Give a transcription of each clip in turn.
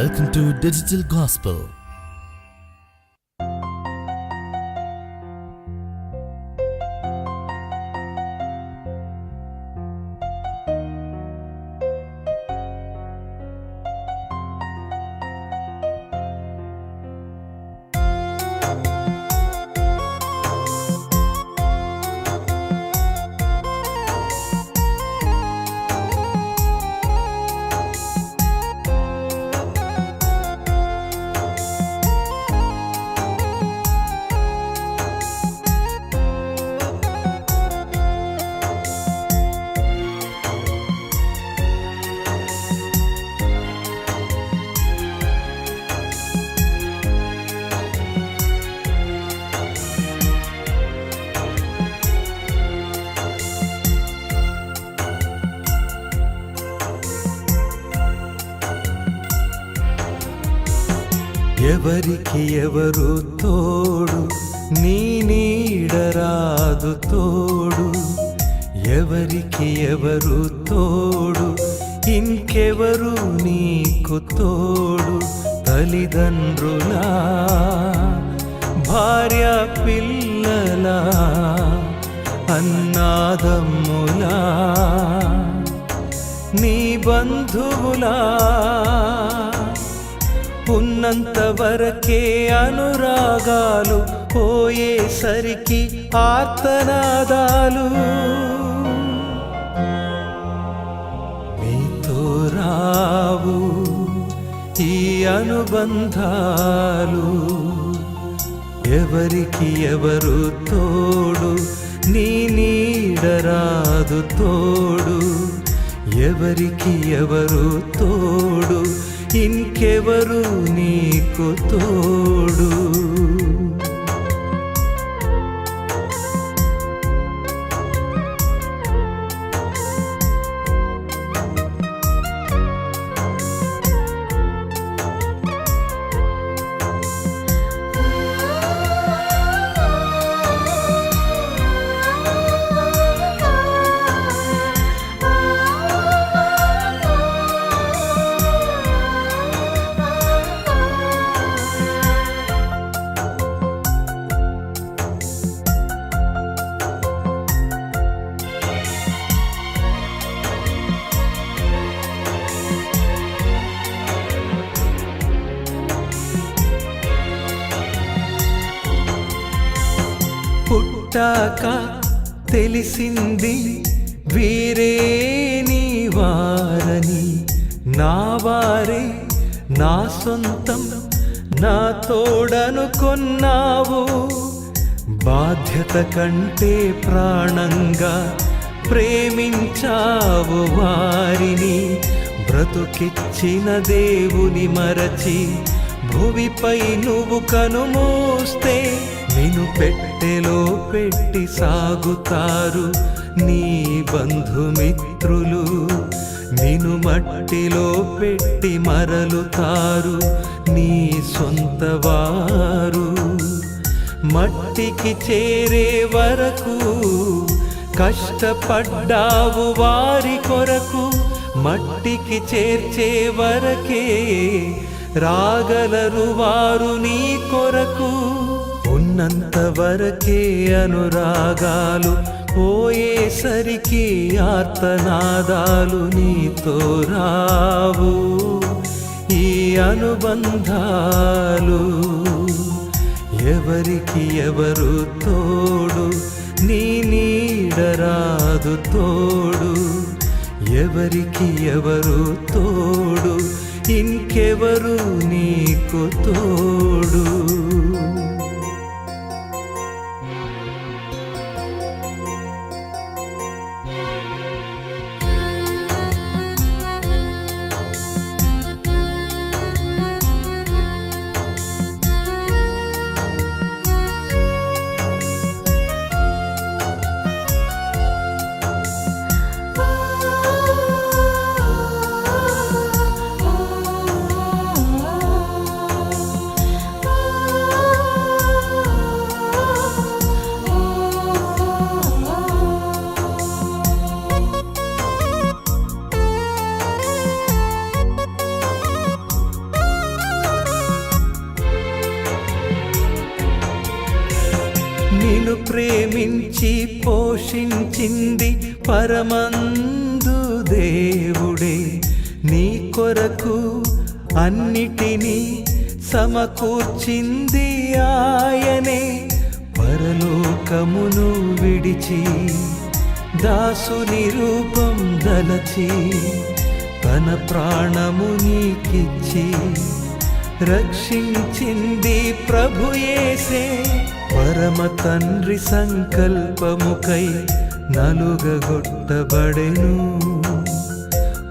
Welcome to Digital Gospel. ఎవరికి ఎవరు తోడు? నీ నీడరాదు తోడు. ఎవరికి ఎవరు తోడు? ఇంకెవరు నీకు తోడు? తల్లిదండ్రులా భార్య పిల్లలా అన్నాదమ్ములా నీ బంధువులా ఉన్నంత వరకే అనురాగాలు పోయేసరికి ఆర్తనాదాలు. నీతో రావు ఈ అనుబంధాలు. ఎవరికి ఎవరు తోడు? నీ నీడరాదు తోడు. ఎవరికి ఎవరు తోడు? ఇంకెవరు నీకు తోడు? పుట్టాక తెలిసింది వీరే నీ వారని. నా వారే నా సొంతం నా తోడనుకున్నావు. బాధ్యత కంటే ప్రాణంగా ప్రేమించావు వారిని. బ్రతుకిచ్చిన దేవుని మరచి భూమిపై నువ్వు కనుమూస్తే నేను పెట్టెలో పెట్టి సాగుతారు నీ బంధుమిత్రులు. నేను మట్టిలో పెట్టి మరలుతారు నీ సొంత వారు. మట్టికి చేరే వరకు కష్టపడ్డావు వారి కొరకు. మట్టికి చేర్చే వరకే రాగలరు వారు నీ కొరకు. ఉన్నంత వరకే అనురాగాలు పోయేసరికి ఆర్తనాదాలు నీతో రావు. ఈ అనుబంధాలు ఎవరికి ఎవరు తోడు? నీ నీడరాదు తోడు. ఎవరికి ఎవరు తోడు? ఇంకెవరు నీకు తోడు? ప్రేమించి పోషించింది పరమందు దేవుడే. నీ కొరకు అన్నిటినీ సమకూర్చింది ఆయనే. పరలోకమును విడిచి దాసుని రూపం దలచి తన ప్రాణము నీకిచ్చి రక్షించింది ప్రభుయేసే పరమ తండ్రి సంకల్పముకై నలుగగొట్టబడెను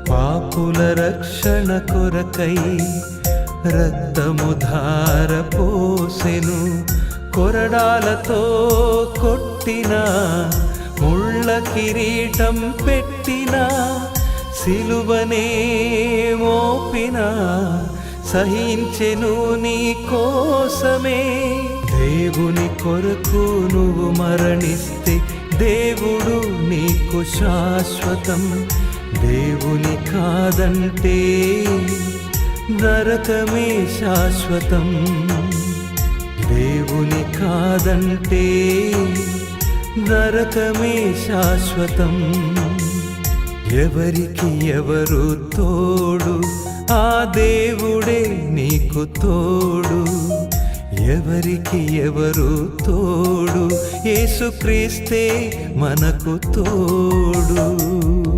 పాపుల రక్షణ కొరకై రక్తము ధార పోసెను. కొరడాలతో కొట్టిన ముళ్ళ కిరీటం పెట్టిన సిలువనే మోపిన సహించెను నీ కోసమే. దేవుని కొరకు నువ్వు మరణిస్తే దేవుడు నీకు శాశ్వతం. దేవుని కాదంటే నరకమే శాశ్వతం. దేవుని కాదంటే నరకమే శాశ్వతం. ఎవరికి ఎవరు తోడు ఆ దేవుడే నీకు తోడు. ఎవరికి ఎవరు తోడు? యేసుక్రీస్తే మనకు తోడు.